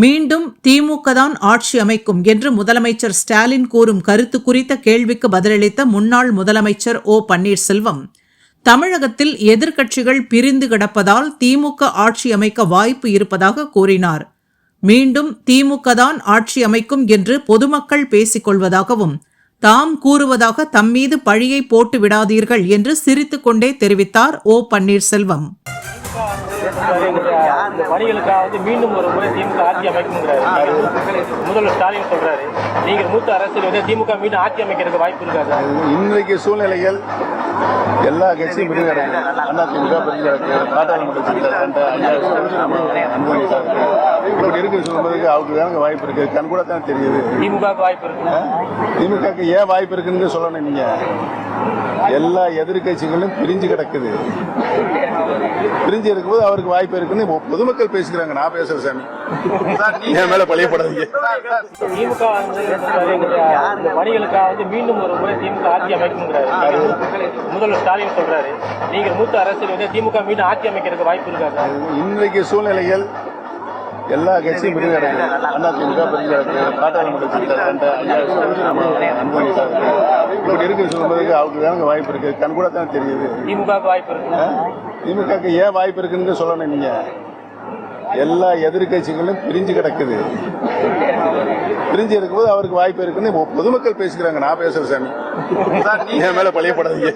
மீண்டும் திமுக தான் ஆட்சி அமைக்கும் என்று முதலமைச்சர் ஸ்டாலின் கூறும் கருத்து குறித்த கேள்விக்கு பதிலளித்த முன்னாள் முதலமைச்சர் ஓ பன்னீர்செல்வம் தமிழகத்தில் எதிர்க்கட்சிகள் பிரிந்து கிடப்பதால் திமுக ஆட்சி அமைக்க வாய்ப்பு இருப்பதாக கூறினார். மீண்டும் திமுக தான் ஆட்சி அமைக்கும் என்று பொதுமக்கள் பேசிக் கொள்வதாகவும் தாம் கூறுவதாக தம்மீது பழியை போட்டு விடாதீர்கள் என்று சிரித்துக்கொண்டே தெரிவித்தார் ஓ பன்னீர்செல்வம். இந்த பணிகளுக்காக வந்து மீண்டும் ஒரு முறை திமுக ஆட்சி அமைக்கணுங்கிறாரு. முதல்வர் ஸ்டாலின் சொல்றாரு. நீங்கள் மூத்த அரசியல் வந்து திமுக மீண்டும் ஆட்சி அமைக்கிறதுக்கு வாய்ப்பு இருக்காது இன்றைக்கு சூழ்நிலைகள் எல்லா கட்சியும் பிரிவு கிடக்கு. அண்ணா பிரிவு கிடக்கு. இப்படி இருக்கிற சொல்லும்போதுக்கு அவருக்கு தானங்க வாய்ப்பு இருக்கு. கண் கூட தான் தெரியுது. திமுகவுக்கு வாய்ப்பு இருக்கு திமுகக்கு ஏன் வாய்ப்பு இருக்குன்னு சொல்லணும் நீங்க. எல்லா எதிர்கட்சிகளும் பிரிஞ்சு கிடக்குது. பிரிஞ்சு இருக்கும்போது அவருக்கு வாய்ப்பு இருக்குன்னு பொதுமக்கள் பேசிக்கிறாங்க. நான் பேசுறேன் சாமி. என் மேல பழியப்படாதீங்க. திமுக வந்து சொல்றாரு, இந்த பணிகளுக்காக வந்து மீண்டும் ஒரு முறை திமுக ஆட்சி அமைக்குங்கிறாரு. முதல்வர் ஸ்டாலின் சொல்றாரு. நீங்கள் மூத்த அரசியல் வந்து திமுக மீண்டும் ஆட்சி அமைக்கிறதுக்கு வாய்ப்பு இருக்காது? இன்றைக்கு சூழ்நிலைகள் எல்லா கட்சியும் பிரிவு கிடக்கு. அண்ணா திமுக ரெண்டு ஐயா அன்புமணி சார். இப்படி இருக்கிற சொல்லும்போதுக்கு அவருக்கு தானங்க வாய்ப்பு இருக்கு. கண் கூட தான் தெரியுது. திமுகவுக்கு வாய்ப்பு இருக்கு திமுகக்கு ஏன் வாய்ப்பு இருக்குன்னு சொல்லணும் நீங்க. எல்லா எதிர்கட்சிகளும் பிரிஞ்சு கிடக்குது. பிரிஞ்சு இருக்கும்போது அவருக்கு வாய்ப்பு இருக்குன்னு பொதுமக்கள் பேசிக்கிறாங்க. நான் பேசுறேன் சாமி. என் மேல பழியப்படாதீங்க